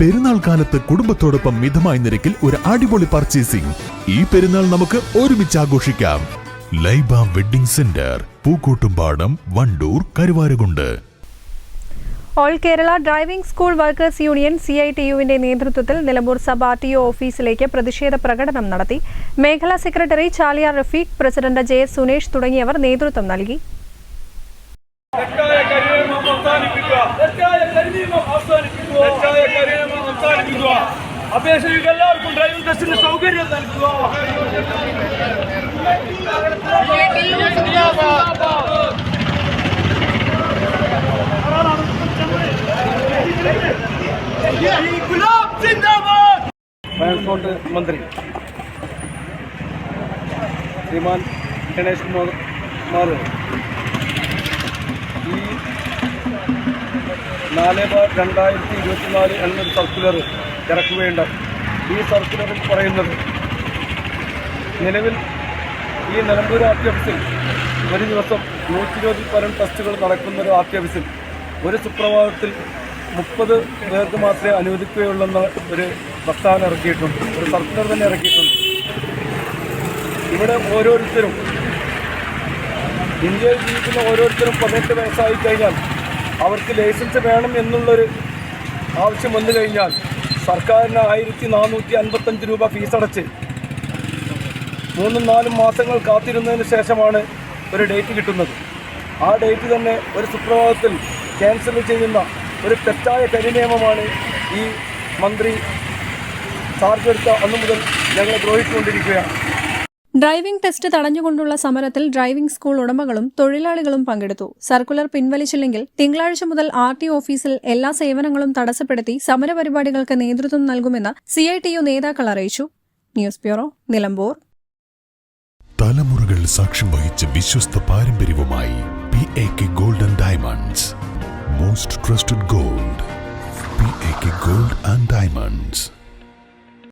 പെരുന്നാൾ കാലത്ത് കുടുംബത്തോടൊപ്പം മിതമായ നിരക്കിൽ ഒരു അടിപൊളി പർച്ചേസിംഗ് ഈ പെരുന്നാൾ നമുക്ക് ഒരുമിച്ച് ആഘോഷിക്കാം. Laiba wedding centre Pookkottumpadam Wandoor Karuvarakundu. All Kerala driving school workers union C I T യുവിന്റെ നേതൃത്വത്തിൽ Nilambur sub R T O ഓഫീസിലേക്ക് പ്രതിഷേധ പ്രകടനം നടത്തി. മേഖലാ secretary Chaliyar Rafeeq president J Sunesh തുടങ്ങിയവർ നേതൃത്വം നൽകി തെറ്റായ കരിനിയമം അവസാനിപ്പിക്കുക തെറ്റായ കരിനിയമം അവസാനിപ്പിക്കുക തെറ്റായ അവസാനിപ്പിക്കുക അപേക്ഷകർക്ക് എല്ലാവർക്കും ഡ്രൈവിംഗ് ടെസ്റ്റിന് സൗകര്യം നൽകുക. ട്രാൻസ്പോർട്ട് മന്ത്രി ശ്രീമാൻ ഗണേഷ് കുമാർ കുമാർ നാല് ബാർ രണ്ടായിരത്തി ഇരുപത്തിനാല് എന്നൊരു സർക്കുലർ ഇറക്കുകയുണ്ടായി ഈ സർക്കുലറിൽ പറയുന്നത് നിലവിൽ ഈ നിലമ്പൂർ ആർ ടി ഓഫീസിൽ ഒരു ദിവസം നൂറ്റി ഇരുപതിൽ പരം ടെസ്റ്റുകൾ നടക്കുന്ന ഒരു ആർ ടി ഓഫീസിൽ ഒരു സുപ്രഭാതത്തിൽ മുപ്പത് പേർക്ക് മാത്രമേ അനുവദിക്കുകയുള്ളെന്ന ഒരു പ്രസ്താവന ഇറക്കിയിട്ടുണ്ട്. ഒരു സർക്കുലർ തന്നെ ഇറക്കിയിട്ടുണ്ട്. ഇവിടെ ഓരോരുത്തരും ഇന്ത്യയിൽ ജീവിക്കുന്ന ഓരോരുത്തരും പതിനെട്ട് വയസ്സായി കഴിഞ്ഞാൽ അവർക്ക് ലൈസൻസ് വേണം എന്നുള്ളൊരു ആവശ്യം വന്നു കഴിഞ്ഞാൽ സർക്കാരിന് ആയിരത്തി നാനൂറ്റി അൻപത്തഞ്ച് രൂപ ഫീസടച്ച് മൂന്നും നാലും മാസങ്ങൾ കാത്തിരുന്നതിന് ശേഷമാണ് ഒരു ഡേറ്റ് കിട്ടുന്നത്. ആ ഡേറ്റ് തന്നെ ഒരു സുപ്രഭാതത്തിൽ ക്യാൻസൽ ചെയ്യുന്ന ഒരു തെറ്റായ കരിനിയമമാണ് ഈ മന്ത്രി ചാർജ് എടുത്ത അന്നു മുതൽ ഞങ്ങളെ ദ്രോഹിച്ചുകൊണ്ടിരിക്കുകയാണ്. ഡ്രൈവിംഗ് ടെസ്റ്റ് തടഞ്ഞുകൊണ്ടുള്ള സമരത്തിൽ ഡ്രൈവിംഗ് സ്കൂൾ ഉടമകളും തൊഴിലാളികളും പങ്കെടുത്തു. സർക്കുലർ പിൻവലിച്ചില്ലെങ്കിൽ തിങ്കളാഴ്ച മുതൽ ആർ ടി ഓഫീസിൽ എല്ലാ സേവനങ്ങളും തടസ്സപ്പെടുത്തി സമരപരിപാടികൾക്ക് നേതൃത്വം നൽകുമെന്ന് സി ഐ ടി യു നേതാക്കൾ അറിയിച്ചു. News bureau Nilambur. തലമുറകൾ സാക്ഷ്യം വഹിച്ച വിശ്വസ്ത പാരമ്പര്യവുമായി P A K golden diamonds. Most trusted gold P A K gold and diamonds.